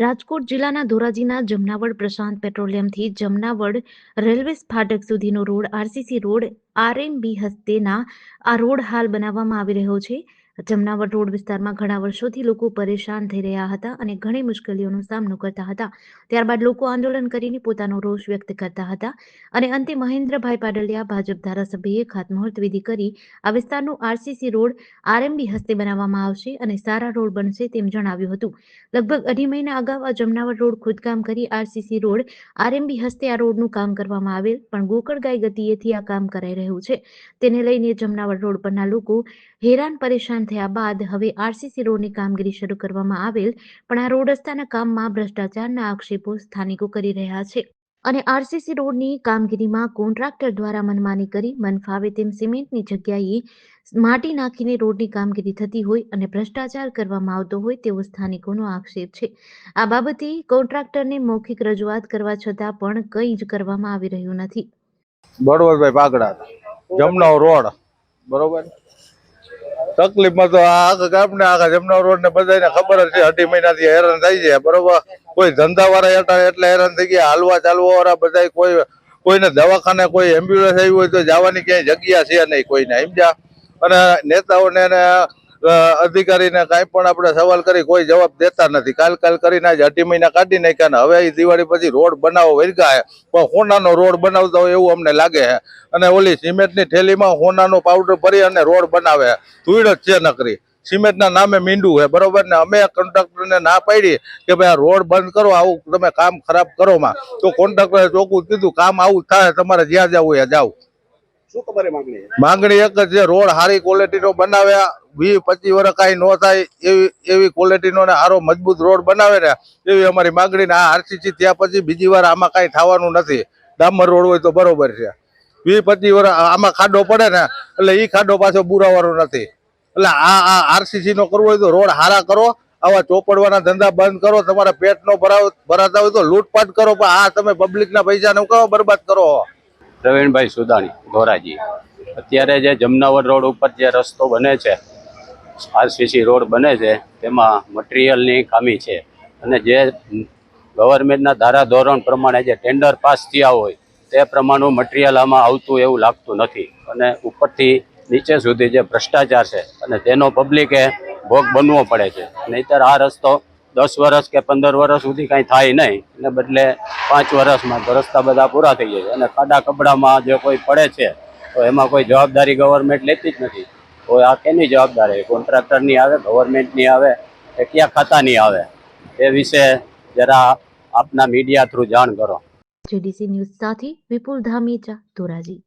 રાજકોટ જિલ્લાના ધોરાજીના જમનાવડ પ્રશાંત પેટ્રોલિયમથી જમનાવડ રેલવે ફાટક સુધીનો રોડ, આરસીસી રોડ, આરએમબી હસ્તેના આ રોડ હાલ બનાવવામાં આવી રહ્યો છે. જમનાવડ રોડ વિસ્તારમાં ઘણા વર્ષોથી લોકો પરેશાન થઈ રહ્યા હતા અને ઘણી મુશ્કેલીઓનો સામનો કરતા હતા. ત્યારબાદ લોકો આંદોલન કરીને પોતાનો રોષ વ્યક્ત કરતા હતા અને અંતે મહેન્દ્રભાઈ પાડલિયા ભાજપ ધારાસભ્યએ ખાતમુહૂર્ત વિધિ કરી આ વિસ્તારનું આરસીસી રોડ આરએમબી હસ્તે બનાવવામાં આવશે અને સારા રોડ બનશે તેમ જણાવ્યું હતું. લગભગ અઢી મહિના અગાઉ આ જમનાવટ રોડ ખોદકામ કરી આરસીસી રોડ આરએમબી હસ્તે આ રોડનું કામ કરવામાં આવેલ, પણ ગોકળગાય ગતિએથી આ કામ કરાઈ રહ્યું છે. તેને લઈને જમનાવટ રોડ પરના લોકો હેરાન પરેશાન થયા બાદ હવે આરસીસી રોડની કામગીરી શરૂ કરવામાં આવેલ, પણ આ રોડ રસ્તાના કામમાં ભ્રષ્ટાચારના આક્ષેપો સ્થાનિકો કરી રહ્યા છે. અને આરસીસી રોડની કામગીરીમાં કોન્ટ્રાક્ટર દ્વારા મનમાની કરી, મન ફાવે તેમ સિમેન્ટની જગ્યાએ માટી નાખીને રોડની કામગીરી થતી હોય અને ભ્રષ્ટાચાર કરવામાં આવતો હોય તેવો સ્થાનિકોનો આક્ષેપ છે. આ બાબતે કોન્ટ્રાક્ટરને મૌખિક રજૂઆત કરવા છતાં પણ કંઈ જ કરવામાં આવી રહ્યું નથી. બળવંતભાઈ પાગડા જમનો રોડ, બરોબર? તકલીફમાં તો આખા ગામને, આખા જમના રોડ ને બધાને ખબર જ છે, અઢી મહિનાથી હેરાન થાય છે, બરોબર? કોઈ ધંધા વાળા એટલા હેરાન થઈ ગયા, હાલવા ચાલવા વાળા બધા કોઈ, કોઈને દવાખાને કોઈ એમ્બ્યુલન્સ આવી હોય તો જવાની ક્યાંય જગ્યા છે નહીં કોઈને, સમજ્યા? અને નેતાઓને અધિકારીને કાંઈ પણ આપણે સવાલ કરી કોઈ જવાબ દેતા નથી. કાલ કાલ કરીને આજે અઢી મહિના કાઢી નાખ્યા ને હવે એ દિવાળી પછી રોડ બનાવો વર્ગા પણ હોનાનો રોડ બનાવતા હોય એવું અમને લાગે છે અને ઓલી સિમેન્ટની થેલીમાં હોનાનો પાવડર ભરી અને રોડ બનાવે ધૂળ જ છે નકરી. સિમેન્ટના નામે મીંડું છે બરોબર? ને અમે કોન્ટ્રાક્ટરને ના પાડી કે ભાઈ આ રોડ બંધ કરો આવું તમે કામ ખરાબ કરો માં. તો કોન્ટ્રાક્ટરે ચોખ્ખું કીધું કામ આવું થાય તમારે જ્યાં જવું ત્યાં જાવ શું તમારી માંગણી માંગણી એક જ છે રોડ સારી ક્વોલિટીનો બનાવ્યા વીસ, પચીસ વર્ષ કાંઈ ન થાય એવી એવી ક્વોલિટીનો ને સારો મજબૂત રોડ બનાવે ને એવી અમારી માગણી ને આ આરસીસી થયા પછી બીજી વાર આમાં કાંઈ થવાનું નથી. ડામર રોડ હોય તો બરોબર છે. વીસ, પચીસ વર્ષ આમાં ખાડો પડે ને એટલે એ ખાડો પાછો બુરાવાનો નથી. એટલે આ આ આરસીસી નો કરવો હોય તો રોડ હારા કરો, આવા ચોપડવાના ધંધા બંધ કરો, તમારા પેટ નો ભરાતા હોય તો લૂંટપાટ કરો, પણ આ તમે પબ્લિકના પૈસાને કહો બરબાદ કરો. પ્રવીણભાઈ સુદાણી, ધોરાજી. અત્યારે જે જમનાવર રોડ ઉપર જે રસ્તો બને છે આરસીસી રોડ બને છે, તેમાં મટીરિયલની ખામી છે. અને જે ગવર્મેન્ટના ધારાધોરણ પ્રમાણે જે ટેન્ડર પાસ થયા હોય, તે પ્રમાણનું મટીરિયલ આમાં આવતું એવું લાગતું નથી. અને ઉપરથી નીચે સુધી જે ભ્રષ્ટાચાર છે, અને તેનો પબ્લિકે ભોગ બનવો પડે છે. નહીતર આ રસ્તો દસ વર્ષ કે પંદર વર્ષ સુધી કાંઈ થાય નહીં, એને બદલે પાંચ વર્ષમાં રસ્તા બધા પૂરા થઈ જાય અને ખાડા કપડામાં જે કોઈ પડે છે, તો એમાં કોઈ જવાબદારી ગવર્મેન્ટ લેતી જ નથી. તો આ કેની જવાબદારી? કોન્ટ્રાક્ટરની આવે, ગવર્મેન્ટની આવે કે કયા ખાતાની આવે? એ વિશે જરા આપના મીડિયા થ્રુ જાણ કરો. જેડીસી ન્યૂઝ સાથે વિપુલ ધામેચા ધોરાજી.